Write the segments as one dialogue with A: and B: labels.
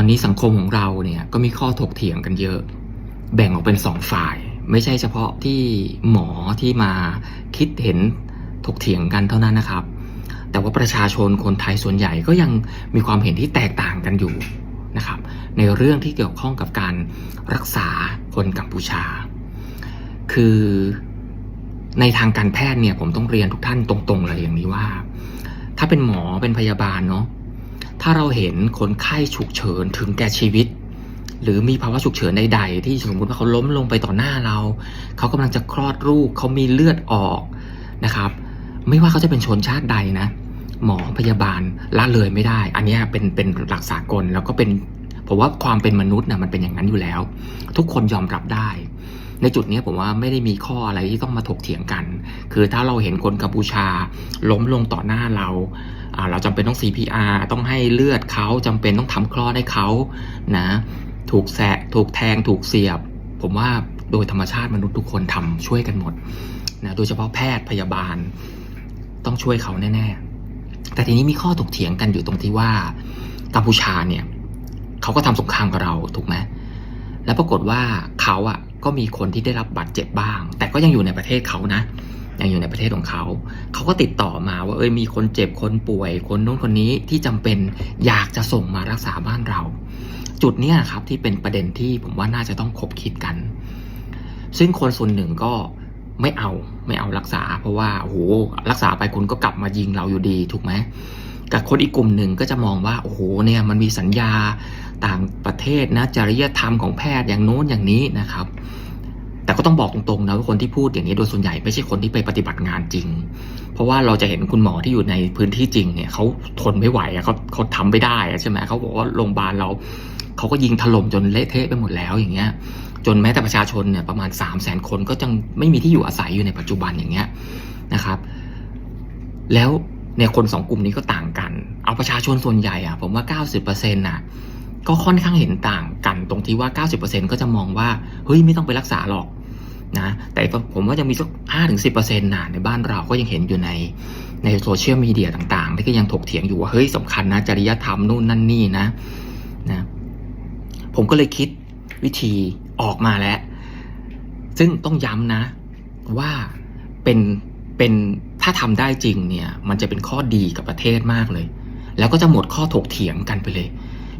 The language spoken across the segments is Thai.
A: อนนี้สังคมของเราเนี่ยก็มีข้อถกเถียงกันเยอะ แบ่งออกเป็นสองฝ่าย ไม่ใช่เฉพาะที่หมอที่มาคิดเห็นถกเถียงกันเท่านั้นนะครับ แต่ว่าประชาชนคนไทยส่วนใหญ่ก็ยังมีความเห็นที่แตกต่างกันอยู่นะครับ ในเรื่องที่เกี่ยวข้องกับการรักษาคนกัมพูชา คือในทางการแพทย์เนี่ยผมต้องเรียนทุกท่านตรงๆเลยอย่างนี้ว่า ถ้าเป็นหมอเป็นพยาบาลเนาะ ถ้าเราเห็นคนไข้ฉุกเฉินถึงแก่ชีวิต หรือมีภาวะฉุกเฉินใดๆที่สมมติว่าเขาล้มลงไปต่อหน้าเรา เขากำลังจะคลอดลูกเขามีเลือดออกนะครับ ไม่ว่าเขาจะเป็นชนชาติใดนะ หมอพยาบาลละเลยไม่ได้ อันนี้เป็นเป็นหลักสากลแล้วก็เป็นผมว่าความเป็นมนุษย์นะมันเป็นอย่างนั้นอยู่แล้ว ทุกคนยอมรับได้ ในจุดนี้ผมว่าไม่ได้มีข้ออะไรที่ต้องมาถกเถียงกัน คือถ้าเราเห็นคนกัมพูชา ล้มลงต่อหน้าเรา เราจำเป็นต้อง CPR ต้องให้เลือดเขาจำเป็นต้องทำคลอดให้เขานะถูกแสะถูกแทงถูกเสียบ ผมว่าโดยธรรมชาติมนุษย์ทุกคนทำช่วยกันหมดนะโดยเฉพาะแพทย์พยาบาล ต้องช่วยเขาแน่ ๆ แต่ทีนี้มีข้อถกเถียงกันอยู่ตรงที่ว่ากัมพูชาเนี่ยเขาก็ทำสงครามกับเราถูกไหมแล้วปรากฏว่าเขาอะ ก็มีคนที่ได้รับบาดเจ็บบ้าง แต่ก็ยังอยู่ในประเทศเขานะยังอยู่ในประเทศของเขา เขาก็ติดต่อมาว่าเอ้ยมีคนเจ็บคนป่วย คนโน้นคนนี้ที่จำเป็นอยากจะส่งมารักษาบ้านเรา จุดเนี้ยครับที่เป็นประเด็นที่ผมว่าน่าจะต้องคบคิดกัน ซึ่งคนส่วนหนึ่งก็ไม่เอาไม่เอารักษา เพราะว่าโอ้โหรักษาไปคุณก็กลับมายิงเราอยู่ดีถูกไหมกับคนอีกกลุ่มหนึ่งก็จะมองว่าโอ้โหเนี่ยมันมีสัญญา ต่างประเทศนะจริยธรรมของแพทย์อย่างโน้นอย่างนี้นะครับ แต่ก็ต้องบอกตรงๆนะว่าคนที่พูดอย่างนี้โดยส่วนใหญ่ไม่ใช่คนที่ไปปฏิบัติงานจริง เพราะว่าเราจะเห็นคุณหมอที่อยู่ในพื้นที่จริงเนี่ยเขาทนไม่ไหวอะเขาเขาทำไม่ได้อะใช่ไหมเขาบอกว่าโรงพยาบาลเราเขาก็ยิงถล่มจนเละเทะไปหมดแล้วอย่างเงี้ยจนแม้แต่ประชาชนเนี่ยประมาณ 3 0 0แสนคนก็จังไม่มีที่อยู่อาศัยอยู่ในปัจจุบันอย่างเงี้ยนะครับ แล้วเนี่ยคนสองกลุ่มนี้ก็ต่างกัน เอาประชาชนส่วนใหญ่อะผมว่า 90%น่ะ ก็ค่อนข้างเห็นต่างกันตรงที่ว่า 90%ก็จะมองว่าเฮ้ยไม่ต้องไปรักษาหรอกนะแต่ผมว่ายังมีสัก5ถึง10%น่ะในบ้านเราก็ยังเห็นอยู่ในในโซเชียลมีเดียต่าง ๆ ที่ก็ยังถกเถียงอยู่ว่าเฮ้ยสำคัญนะจริยธรรมนู่นนั่นนี่นะนะผมก็เลยคิดวิธีออกมาแล้ว ซึ่งต้องย้ำนะว่าเป็นเป็นถ้าทำได้จริงเนี่ย มันจะเป็นข้อดีกับประเทศมากเลย แล้วก็จะหมดข้อถกเถียงกันไปเลย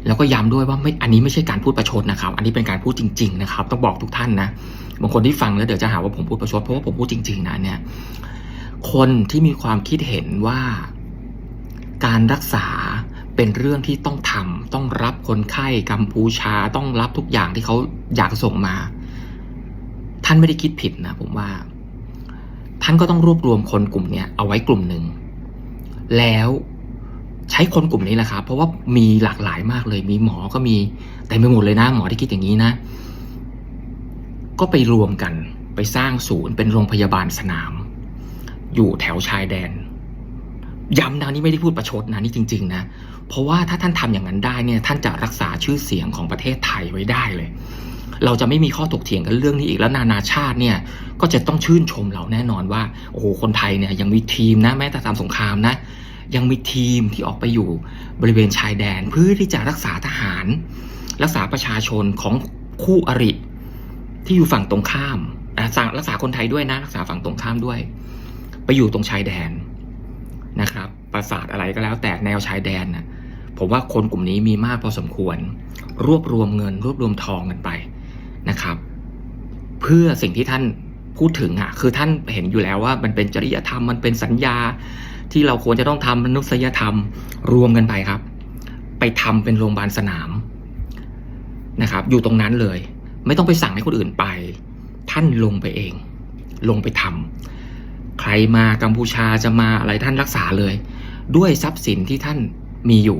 A: แล้วก็ย้ำด้วยว่าไม่อันนี้ไม่ใช่การพูดประชดนะครับ อันนี้เป็นการพูดจริง ๆ นะครับ ต้องบอกทุกท่านนะบางคนที่ฟังแล้วเดี๋ยวจะหาว่าผมพูดประชดเพราะว่าผมพูดจริง ๆนะเนี่ยคนที่มีความคิดเห็นว่าการรักษาเป็นเรื่องที่ต้องทำต้องรับคนไข้กัมพูชาต้องรับทุกอย่างที่เขาอยากส่งมา ท่านไม่ได้คิดผิดนะผมว่า ท่านก็ต้องรวบรวมคนกลุ่มเนี้ยเอาไว้กลุ่มหนึ่งแล้ว ใช้คนกลุ่มนี้แหละครับเพราะว่ามีหลากหลายมากเลย มีหมอก็มีแต่ไม่หมดเลยนะหมอที่คิดอย่างนี้นะ ก็ไปรวมกันไปสร้างศูนย์เป็นโรงพยาบาลสนาม อยู่แถวชายแดนย้ำนะนี่ไม่ได้พูดประชดนะนี่จริง ๆ นะ เพราะว่าถ้าท่านทำอย่างนั้นได้เนี่ยท่านจะรักษาชื่อเสียงของประเทศไทยไว้ได้เลย เราจะไม่มีข้อถกเถียงกันเรื่องนี้อีกแล้วนานาชาติเนี่ย ก็จะต้องชื่นชมเราแน่นอนว่าโอ้โหคนไทยเนี่ยยังมีทีมนะแม้แต่ทำสงครามนะ ยังมีทีมที่ออกไปอยู่บริเวณชายแดน เพื่อที่จะรักษาทหาร รักษาประชาชนของคู่อริ ที่อยู่ฝั่งตรงข้ามสั่งรักษาคนไทยด้วยนะ รักษาฝั่งตรงข้ามด้วย ไปอยู่ตรงชายแดนนะครับ ปราสาทอะไรก็แล้วแต่แนวชายแดนนะผมว่าคนกลุ่มนี้มีมากพอสมควร รวบรวมเงิน รวบรวมทองกันไปนะครับ เพื่อสิ่งที่ท่าน พูดถึงอะคือท่านเห็นอยู่แล้วว่ามันเป็นจริยธรรมมันเป็นสัญญาที่เราควรจะต้องทำมนุษยธรรมรวมกันไปครับ ไปทำเป็นโรงพยาบาลสนามนะครับ อยู่ตรงนั้นเลย ไม่ต้องไปสั่งให้คนอื่นไป ท่านลงไปเอง ลงไปทำใครมากัมพูชาจะมาอะไรท่านรักษาเลย ด้วยทรัพย์สินที่ท่านมีอยู่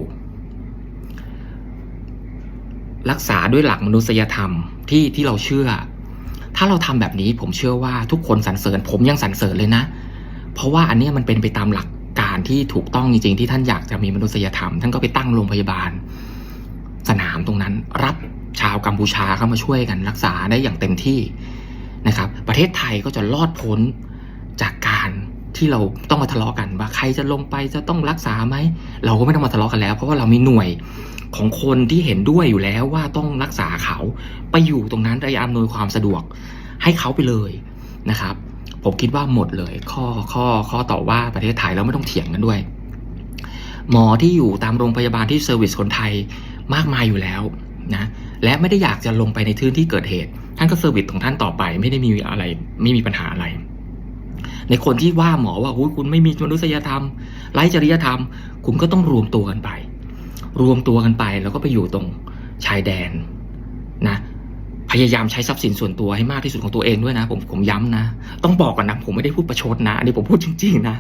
A: รักษาด้วยหลักมนุษยธรรมที่ที่เราเชื่อ ถ้าเราทำแบบนี้ผมเชื่อว่าทุกคนสรรเสริญ ผมยังสรรเสริญเลยนะ เพราะว่าอันนี้มันเป็นไปตามหลักการที่ถูกต้องจริงๆที่ท่านอยากจะมีมนุษยธรรม ท่านก็ไปตั้งโรงพยาบาล สนามตรงนั้นรับชาวกัมพูชาเข้ามาช่วยกันรักษาได้อย่างเต็มที่นะครับ ประเทศไทยก็จะรอดพ้นจากการ ที่เราต้องมาทะเลาะกันว่าใครจะลงไปจะต้องรักษาไหมเราก็ไม่ต้องมาทะเลาะกันแล้ว เพราะว่าเรามีหน่วยของคนที่เห็นด้วยอยู่แล้วว่าต้องรักษาเขาไปอยู่ตรงนั้นระยะอำนวยความสะดวกให้เขาไปเลยนะครับ ผมคิดว่าหมดเลย ข้อข้อข้อต่อว่าประเทศไทยแล้วไม่ต้องเถียงกันด้วย หมอที่อยู่ตามโรงพยาบาลที่เซอร์วิสคนไทยมากมายอยู่แล้วนะและไม่ได้อยากจะลงไปในที่ที่เกิดเหตุ ท่านก็เซอร์วิสของท่านต่อไปไม่ได้มีอะไรไม่มีปัญหาอะไร ในคนที่ว่าหมอว่าคุณไม่มีมนุษยธรรมไร้จริยธรรม คุณก็ต้องรวมตัวกันไป รวมตัวกันไปแล้วก็ไปอยู่ตรงชายแดนนะพยายามใช้ทรัพย์สินส่วนตัวให้มากที่สุดของตัวเองด้วยนะ ผมผมย้ำนะ ต้องบอกก่อนนะผมไม่ได้พูดประชดนะ อันนี้ผมพูดจริงๆนะ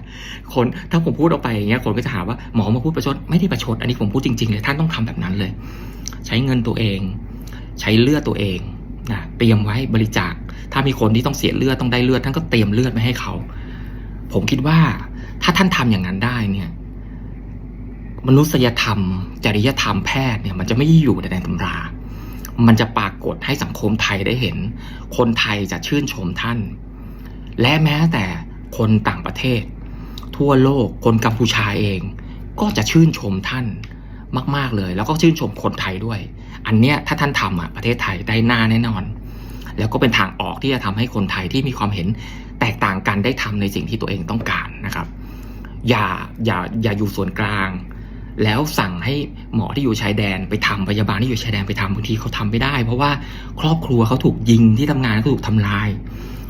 A: คนถ้าผมพูดออกไปอย่างเงี้ยคนก็จะหาว่าหมอมาพูดประชดไม่ได้ประชด อันนี้ผมพูดจริงๆเลยท่านต้องทำแบบนั้นเลย ใช้เงินตัวเอง ใช้เลือดตัวเองนะเตรียมไว้บริจาค ถ้ามีคนที่ต้องเสียเลือดต้องได้เลือดท่านก็เตรียมเลือดไว้ให้เขา ผมคิดว่าถ้าท่านทำอย่างนั้นได้เนี่ย มนุษยธรรม จริยธรรมแพทย์เนี่ย มันจะไม่อยู่ในตำรา มันจะปรากฏให้สังคมไทยได้เห็น คนไทยจะชื่นชมท่าน และแม้แต่คนต่างประเทศ ทั่วโลกคนกัมพูชาเอง ก็จะชื่นชมท่านมาก ๆเลย แล้วก็ชื่นชมคนไทยด้วย อันเนี้ยถ้าท่านทำอะประเทศไทยได้หน้าแน่นอน แล้วก็เป็นทางออกที่จะทำให้คนไทยที่มีความเห็นแตกต่างกันได้ทำในสิ่งที่ตัวเองต้องการนะครับ อย่าอย่าอย่าอยู่ส่วนกลาง แล้วสั่งให้หมอที่อยู่ชายแดนไปทำพยาบาลที่อยู่ชายแดนไปทำบางทีเขาทำไม่ได้ เพราะว่าครอบครัวเขาถูกยิงที่ทำงานเขาถูกทำลาย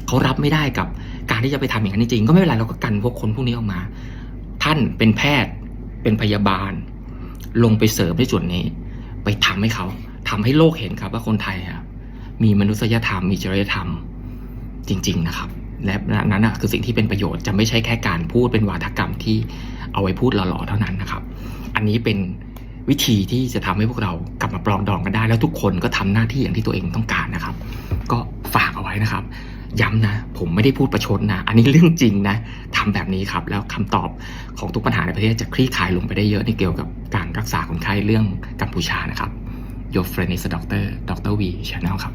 A: เขารับไม่ได้กับการที่จะไปทำอย่างนั้นจริงๆก็ไม่เป็นไรเราก็กันพวกคนพวกนี้ออกมา ท่านเป็นแพทย์เป็นพยาบาล ลงไปเสริมในส่วนนี้ ไปทำให้เขาทำให้โลกเห็นครับว่าคนไทยอะ มีมนุษยธรรม มีจริยธรรมจริง ๆ นะครับ และนั้นอะคือสิ่งที่เป็นประโยชน์จะไม่ใช่แค่การพูดเป็นวาทกรรมที่เอาไว้พูดหล่อๆเท่านั้นนะครับ อันนี้เป็นวิธีที่จะทำให้พวกเรากลับมาปลองดองกันได้ แล้วทุกคนก็ทำหน้าที่อย่างที่ตัวเองต้องการนะครับ ก็ฝากเอาไว้นะครับ ย้ำนะ ผมไม่ได้พูดประชดนะ อันนี้เรื่องจริงนะทำแบบนี้ครับ แล้วคำตอบของทุกปัญหาในประเทศจะคลี่คลายลงไปได้เยอะในเกี่ยวกับการรักษาคนไข้เรื่องกัมพูชานะครับ Your friend is a doctor Dr. V Channel ครับ